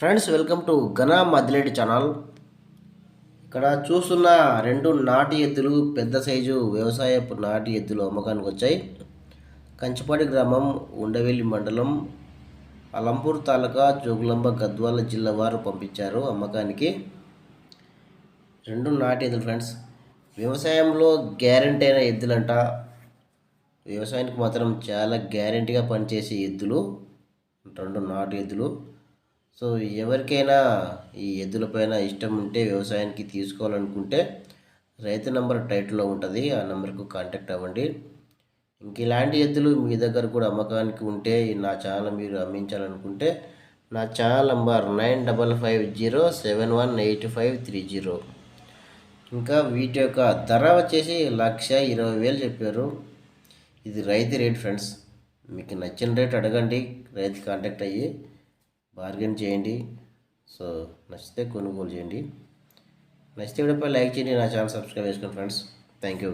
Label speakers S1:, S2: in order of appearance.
S1: Friends welcome to Ghana Madileti channel ఇక్కడ చూస్తున్న రెండు నాటి ఎద్దులు పెద్ద సైజు వ్యవసాయపు నాటి ఎద్దులు అమ్మకానికి వచ్చాయి. కంచిపాడి గ్రామం ఉండవెల్లి మండలం అలంపూర్ తాలూకా జోగులాంబ గద్వాల జిల్లా వారు పంపించారు అమ్మకానికి. రెండు నాటి ఎద్దులు ఫ్రెండ్స్ వ్యవసాయంలో గ్యారంటీ అయిన ఎద్దులంట. వ్యవసాయానికి మాత్రం చాలా గ్యారంటీగా పనిచేసే ఎద్దులు. రెండు నాటు ఎద్దులు. సో ఎవరికైనా ఈ ఎద్దులపైన ఇష్టం ఉంటే వ్యవసాయానికి తీసుకోవాలనుకుంటే రైతు నంబర్ టైటిల్లో ఉంటుంది. ఆ నెంబర్కు కాంటాక్ట్ అవ్వండి. ఇంక ఇలాంటి ఎద్దులు మీ దగ్గర కూడా అమ్మకానికి ఉంటే నా ఛానల్ మీరు అమ్మించాలనుకుంటే నా channel number nine double five zero seven one eight five three zero. ఇంకా వీటి యొక్క ధర వచ్చేసి లక్ష ఇరవై వేలు చెప్పారు. ఇది రైతు రేట్ ఫ్రెండ్స్. మీకు నచ్చిన రేట్ అడగండి. రైతు కాంటాక్ట్ అయ్యి బార్గెన్ చేయండి. సో నచ్చితే కొనుగోలు చేయండి. నచ్చితే కూడా లైక్ చేయండి. నా ఛానల్ సబ్స్క్రైబ్ చేసుకోండి ఫ్రెండ్స్ థ్యాంక్ యూ